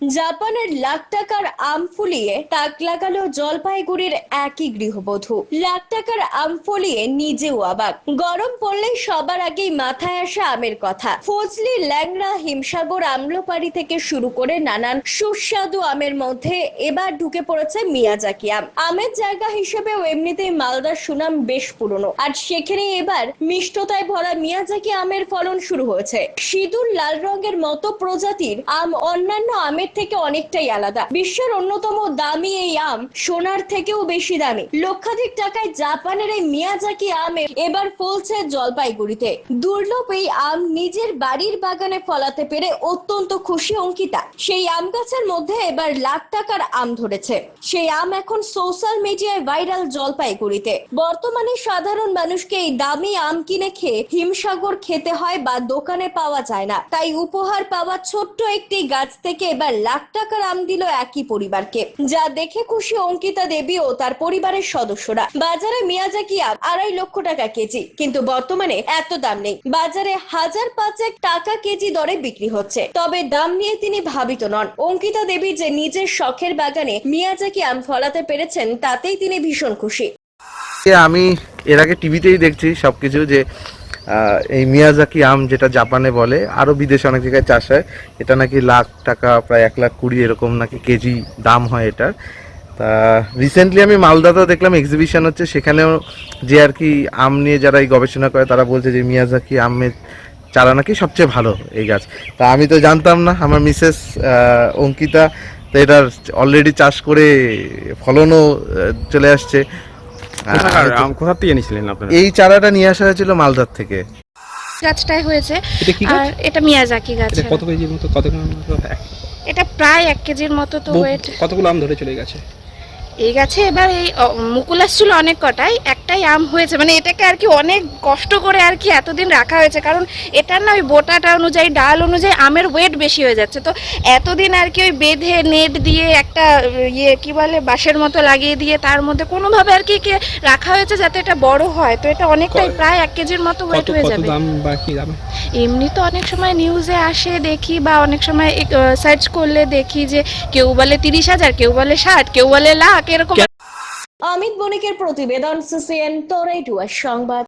জাপানের লাখ টাকার আম ফুলিয়ে তাক লাগালো জলপাইগুড়ির একই গৃহবধূ। লাখ টাকার আম ফলিয়ে নিজেও অবাক। গরম পড়লে সবার আগেই মাথায় আসে আমের কথা। ফজলি ল্যাংড়া হিমসাগর আমলোপাড়ি থেকে শুরু করে নানান সুস্বাদু আমের মধ্যে এবার ঢুকে পড়েছে মিয়াজাকি আম। আমের জায়গা হিসেবেও এমনিতেই মালদার সুনাম বেশ পুরনো। আর সেখানে এবার মিষ্টতায় ভরা মিয়াজাকি আমের ফলন শুরু হয়েছে। সিঁদুর লাল রঙের মতো প্রজাতির আম অন্যান্য আমের থেকে অনেকটাই আলাদা। বিশ্বের অন্যতম দামি এই আম সোনার থেকেও বেশি দামি। লক্ষাধিক টাকায় জাপানের এই মিয়াজাকি আমের এবার ফলছে জলপাইগুড়িতে। দুর্লভ এই আম নিজের বাড়ির বাগানে ফলাতে পেরে অত্যন্ত খুশি অঙ্কিতা। সেই আম গাছের মধ্যে এবার লাখ টাকার আম ধরেছে। সেই আম এখন সোশ্যাল মিডিয়ায় ভাইরাল জলপাইগুড়িতে। বর্তমানে সাধারণ মানুষকে এই দামি আম কিনে খেয়ে হিমসাগর খেতে হয় বা দোকানে পাওয়া যায় না। তাই উপহার পাওয়া ছোট্ট একটি গাছ থেকে এবার লাখ টাকার আম দিল একই পরিবারকে। যা দেখে খুশি অঙ্কিতা দেবী ও তার পরিবারের সদস্যরা। বাজারে মিয়াজাকি আম আড়াই লক্ষ টাকা কেজি, কিন্তু বর্তমানে এত দাম নেই। বাজারে হাজার পাঁচেক টাকা কেজি দরে বিক্রি হচ্ছে। তবে দাম নিয়ে তিনি ভাবিত নন। অঙ্কিতা দেবী যে নিজের শখের বাগানে মিয়াজাকি আম ফলাতে পেরেছেন, তাতেই তিনি ভীষণ খুশি। আমি এর আগে টিভিতেই দেখছি সবকিছু যে এই মিয়াজাকি আম যেটা জাপানে বলে, আরও বিদেশে অনেক জায়গায় চাষ হয়, এটা নাকি লাখ টাকা, প্রায় এক লাখ কুড়ি এরকম নাকি কেজি দাম হয় এটার। তা রিসেন্টলি আমি মালদাতেও দেখলাম এক্সিবিশন হচ্ছে, সেখানেও যে আর কি আম নিয়ে যারা এই গবেষণা করে, তারা বলছে যে মিয়াজাকি আমের চারা নাকি সবচেয়ে ভালো এই গাছ। তা আমি তো জানতাম না, আমার মিসেস অঙ্কিতা, তো এটার অলরেডি চাষ করে ফলনও চলে আসছে। কোথা থেকে এনেছিলেন আপনারা? এই চারাটা নিয়ে আসা হয়েছিল মালদার থেকে। গাছটাই হয়েছে। এটা কি গাছ? আর এটা মিয়াজাকি গাছ কত কেজির মতো? কত এটা প্রায় এক কেজির মতো তো ওয়েট কতগুলো আম ধরে চলে গেছে? এই গাছে এবার এই মুকুল আসছিল অনেক কটাই একটাই আম হয়েছে। মানে এটাকে আর কি অনেক কষ্ট করে আর কি এতদিন রাখা হয়েছে কারণ এটার না ওই বোটাটা অনুযায়ী ডাল অনুযায়ী আমের ওয়েট বেশি হয়ে যাচ্ছে। তো এতদিন আর কি ওই বেঁধে নেট দিয়ে একটা ইয়ে কি বলে বাঁশের মতো লাগিয়ে দিয়ে তার মধ্যে কোনোভাবে আর কি কে রাখা হয়েছে যাতে এটা বড় হয়। তো এটা অনেকটাই প্রায় এক কেজির মতো ওয়েট হয়ে যাবে। এমনি তো অনেক সময় নিউজে আসে দেখি বা অনেক সময় সার্চ করলে দেখি যে কেউ বলে তিরিশ হাজার কেউ বলে ষাট কেউ বলে লাখ এরকম অমিত বণিকের প্রতিবেদন সিসিএন তোরাইটুয়ার সংবাদ।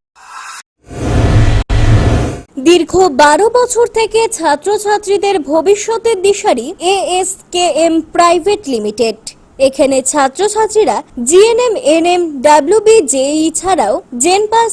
দীর্ঘ বারো বছর থেকে ছাত্রছাত্রীদের ভবিষ্যতের দিশারি এএসকেএম প্রাইভেট লিমিটেড। এখানে ছাত্রছাত্রীরা জিএনএম এনএম ডাব্লিউবি জেই ছাড়াও জেনপাস